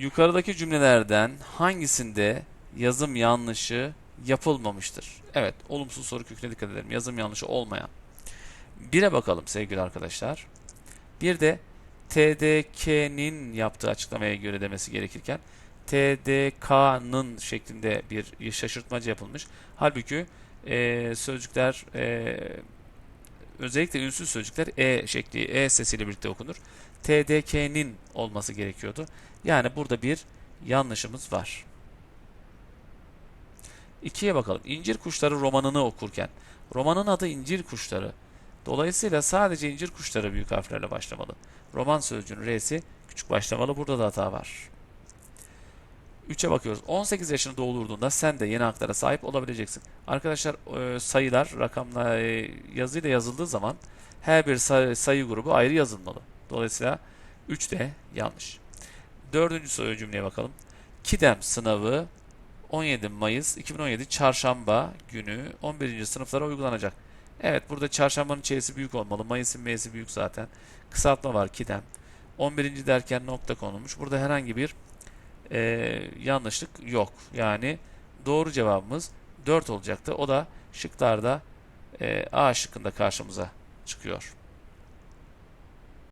Yukarıdaki cümlelerden hangisinde yazım yanlışı yapılmamıştır? Evet, olumsuz soru köküne dikkat edelim. Yazım yanlışı olmayan. Bire bakalım sevgili arkadaşlar. Bir de TDK'nin yaptığı açıklamaya göre demesi gerekirken TDK'nın şeklinde bir şaşırtmacı yapılmış. Halbuki e, sözcükler e, özellikle ünsüz sözcükler E şekli, E sesiyle birlikte okunur. TDK'nin olması gerekiyordu. Yani burada bir yanlışımız var. İkiye bakalım. İncir Kuşları romanını okurken. Romanın adı İncir Kuşları. Dolayısıyla sadece incir kuşları büyük harflerle başlamalı. Roman sözcüğünün R'si küçük başlamalı. Burada da hata var. 3'e bakıyoruz. 18 yaşını doldurduğunda sen de yeni haklara sahip olabileceksin. Arkadaşlar e, sayılar rakamla e, yazıyla yazıldığı zaman her bir sayı, sayı grubu ayrı yazılmalı. Dolayısıyla 3 de yanlış. Dördüncü soru cümleye bakalım. KİDEM sınavı 17 Mayıs 2017 Çarşamba günü 11. sınıflara uygulanacak. Evet burada çarşambanın ç'si büyük olmalı. Mayıs'ın m'si büyük zaten. Kısaltma var KİDEM. 11. derken nokta konulmuş. Burada herhangi bir e, yanlışlık yok. Yani doğru cevabımız 4 olacaktı. O da şıklarda e, A şıkkında karşımıza çıkıyor.